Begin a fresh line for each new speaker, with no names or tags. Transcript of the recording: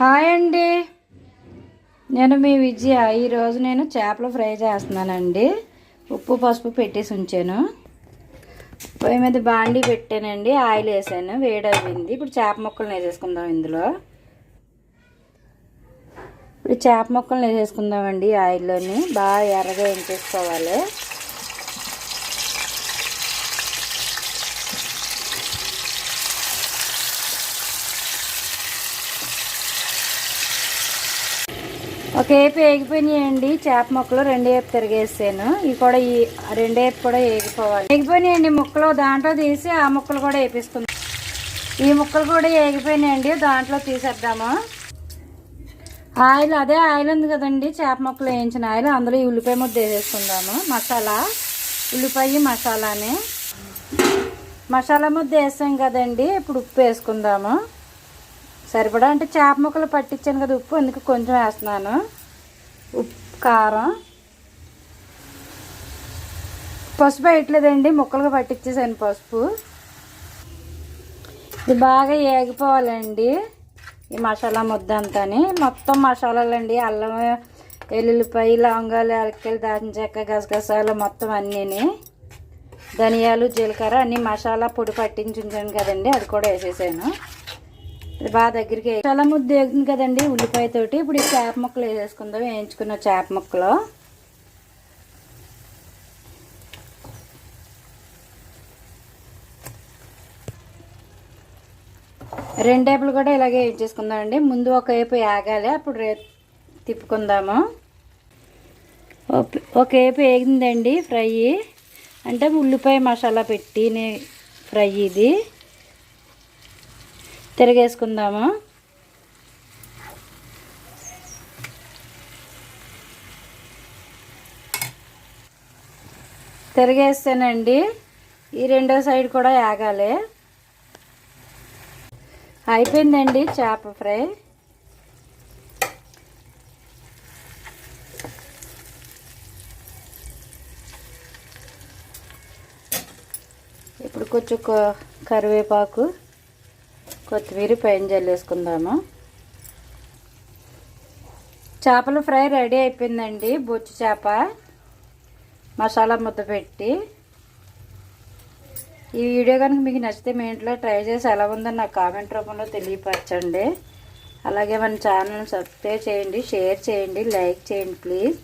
Hi అండి. నేను మీ విజయ. ఈరోజు నేను చేపలు ఫ్రై చేస్తున్నానండి. ఉప్పు పసుపు పెట్టేసి ఉంచాను. పొయ్యి మీద బాండీ పెట్టానండి. ఆయిల్ వేసాను. వేడయింది ఇప్పుడు చేప మొక్కలు వేసేసుకుందాం ఇందులో. ఇప్పుడు చేప ముక్కలు వేసేసుకుందామండి ఆయిల్లోని. బాగా ఎర్రగా వేయించేసుకోవాలి. ఒక ఏపు వేగిపోయినాయండి చేప ముక్కలు రెండు వేపు తిరిగేసాను. ఇవి కూడా ఈ రెండు వేపు కూడా వేగిపోవాలి వేగిపోయినాయండి ముక్కలు. దాంట్లో తీసి ఆ ముక్కలు కూడా వేపిస్తున్నాం ఈ ముక్కలు కూడా వేగిపోయినాయండి దాంట్లో తీసేద్దాము. ఆయిల్ అదే ఆయిల్ ఉంది కదండి. చేప ముక్కలు వేయించిన ఆయిల్. అందులో ఈ ఉల్లిపాయ ముద్ద వేసేసుకుందాము. మసాలా. ఉల్లిపాయ మసాలాని. మసాలా ముద్ద వేసాం కదండి. ఇప్పుడు ఉప్పు వేసుకుందాము. సరిపడా అంటే చేప ముక్కలు పట్టించాను కదా ఉప్పు అందుకు కొంచెం వేస్తున్నాను. ఉప్పు కారం. పసుపు వేయట్లేదండి ముక్కలుగా పట్టించేసాను పసుపు. ఇది బాగా ఏగిపోవాలండి ఈ మసాలా ముద్ద అంతాని. మొత్తం మసాలాలండి అల్లం ఎల్లుల్లిపాయ లవంగాలు అరకెలు దాచిన చెక్క గసగసాలు మొత్తం అన్నీని. ధనియాలు జీలకర్ర అన్ని మసాలా పొడి పట్టించి ఉంచాను కదండి అది కూడా వేసేసాను. ఇది బాగా దగ్గరికి చాలా ముద్ద వేగింది కదండి ఉల్లిపాయ తోటి. ఇప్పుడు ఈ చేప ముక్కలు వేసేసుకుందాం. వేయించుకున్న చేప ముక్కలు. రెండేపులు కూడా ఇలాగే వేయించేసుకుందాం అండి. ముందు ఒక వైపు వేగాలి. అప్పుడు రే తిప్పుకుందాము. ఒక వైపు వేగిందండి ఫ్రై. అంటే ఉల్లిపాయ మసాలా పెట్టి ఫ్రై ఇది. తిరగేసుకుందాము? తిరిగేస్తానండి. ఈ రెండో సైడ్ కూడా ఆగాలి అయిపోయిందండి చేప ఫ్రై. ఇప్పుడు కొంచెం కరివేపాకు కొత్తిమీర పైన జల్లేసుకుందాము చేపల ఫ్రై రెడీ అయిపోయిందండి బొచ్చు చేప మసాలా ముద్ద పెట్టి. ఈ వీడియో కనుక మీకు నచ్చితే మీ ఇంట్లో ట్రై చేసి ఎలా ఉందని నాకు కామెంట్ రూపంలో తెలియపరచండి. అలాగే మన ఛానల్ సబ్స్క్రైబ్ చేయండి షేర్ చేయండి లైక్ చేయండి ప్లీజ్.